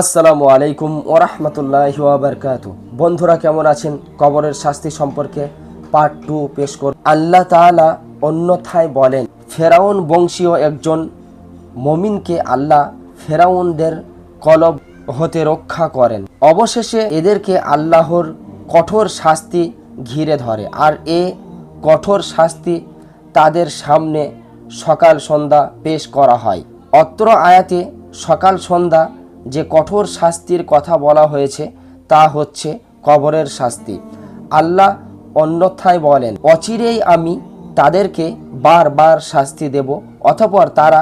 আসসালামু আলাইকুম ওরহমতুল্লাহ ওয়াবারকাত বন্ধুরা, কেমন আছেন? কবরের শাস্তি সম্পর্কে পার্ট টু পেশ কর আল্লাহ তাআলা অন্যথায় বলেন, ফেরাউন বংশীয় একজন মমিনকে আল্লাহ ফেরাউনদের কলব হতে রক্ষা করেন। অবশেষে এদেরকে আল্লাহর কঠোর শাস্তি ঘিরে ধরে। আর এ কঠোর শাস্তি তাদের সামনে সকাল সন্ধ্যা পেশ করা হয়। অত্র আয়াতে সকাল সন্ধ্যা যে কঠোর শাস্তির কথা বলা হয়েছে, তা হচ্ছে কবরের শাস্তি। আল্লাহ অন্যথায় বলেন, অচিরেই আমি তাদেরকে বারবার শাস্তি দেব অথপর তারা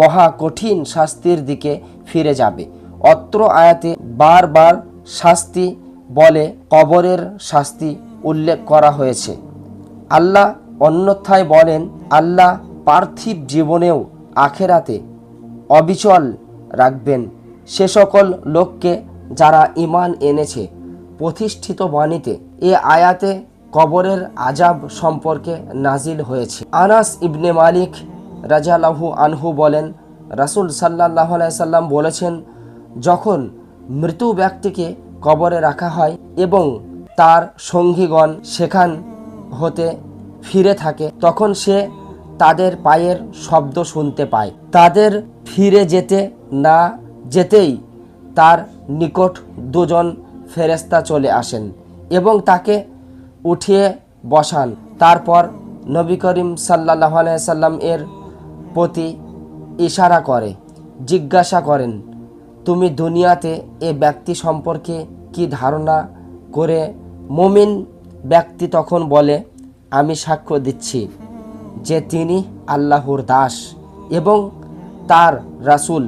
মহা কঠিন শাস্তির দিকে ফিরে যাবে। অত্র আয়াতে বারবার শাস্তি বলে কবরের শাস্তি উল্লেখ করা হয়েছে। আল্লাহ অন্যথায় বলেন, আল্লাহ পার্থিব জীবনেও আখেরাতে অবিচল রাখবেন। সে সকল লোককে যারা ইমান এনেছে, প্রতিষ্ঠিত বাণীতে এ আয়াতে কবরের আজাব সম্পর্কে নাজিল হয়েছে। আনাস ইবনে মালিক রাজালাহু আনহু বলেন, রাসুল সাল্লাহ সাল্লাম বলেছেন, যখন মৃত ব্যক্তিকে কবরে রাখা হয় এবং তার সঙ্গীগণ সেখান হতে ফিরে থাকে, তখন সে তাদের পায়ের শব্দ শুনতে পায়। তাদের ফিরে যেতে না যেতেই তার নিকট দুজন ফেরেস্তা চলে আসেন এবং তাকে উঠিয়ে বসান। তারপর নবী করিম সাল্লাহ সাল্লাম এর প্রতি ইশারা করে, জিজ্ঞাসা করেন, তুমি দুনিয়াতে এ ব্যক্তি সম্পর্কে কি ধারণা করে? মুমিন ব্যক্তি তখন বলে, আমি সাক্ষ্য দিচ্ছি যে তিনি আল্লাহর দাস এবং তার রাসূল।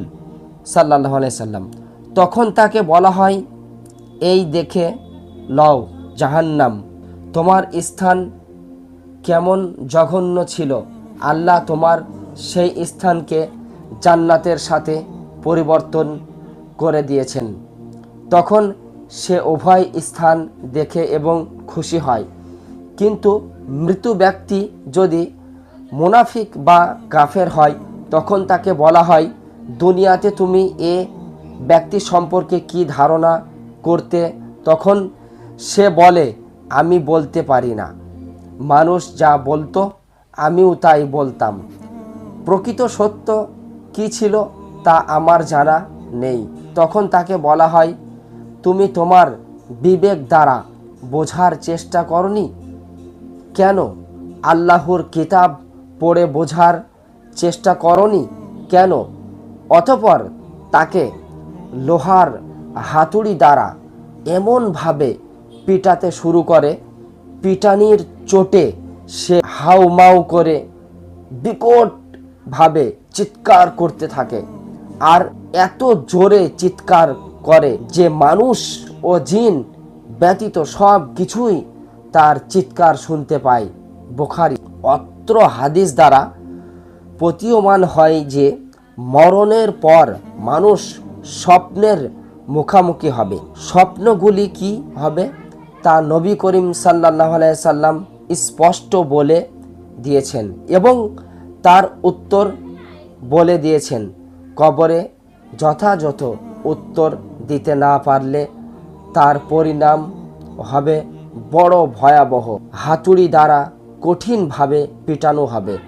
সাল্লাহ সাল্লাম। তখন তাকে বলা হয়, এই দেখে লও জাহান্নাম, তোমার স্থান কেমন জঘন্য ছিল। আল্লাহ তোমার সেই স্থানকে জান্নাতের সাথে পরিবর্তন করে দিয়েছেন। তখন সে উভয় স্থান দেখে এবং খুশি হয়। কিন্তু মৃত ব্যক্তি যদি মুনাফিক বা কাফের হয়, তখন তাকে বলা হয় দুনিয়াতে তুমি এ ব্যক্তি সম্পর্কে কি ধারণা করতে? তখন সে বলে, আমি বলতে পারি না। মানুষ যা বলতো, আমিও তাই বলতাম। প্রকৃত সত্য কি ছিল তা আমার জানা নেই। তখন তাকে বলা হয়, তুমি তোমার বিবেক দ্বারা বোঝার চেষ্টা করনি? কেন? আল্লাহর কিতাব পড়ে বোঝার চেষ্টা করনি? কেন? অতপর তাকে লোহার হাতুড়ি দ্বারা এমনভাবে পিটাতে শুরু করে। পিটানির চোটে সে হাউমাউ করে বিকটভাবে চিৎকার করতে থাকে আর এত জোরে চিৎকার করে যে মানুষ ও জিন ব্যতীত সব কিছুই তার চিৎকার শুনতে পায়। বোখারি অত্র হাদিস দ্বারা প্রতীয়মান হয় যে মরণের পর মানুষ স্বপ্নের মুখামুখি হবে। স্বপ্নগুলি কি হবে? তা নবী করিম সাল্লাহ সাল্লাম স্পষ্ট বলে দিয়েছেন এবং তার উত্তর বলে দিয়েছেন। কবরে যথাযথ উত্তর দিতে না পারলে তার পরিণাম হবে বড় ভয়াবহ। হাতুড়ি দ্বারা কঠিনভাবে পিটানো হবে।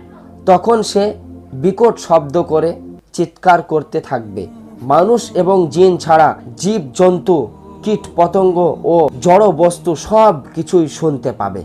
তখন সে বিকট শব্দ করে চিৎকার করতে থাকবে। মানুষ এবং জিন ছাড়া জীব, জন্তু, কীট, পতঙ্গ ও জড় বস্তু সব কিছুই শুনতে পাবে।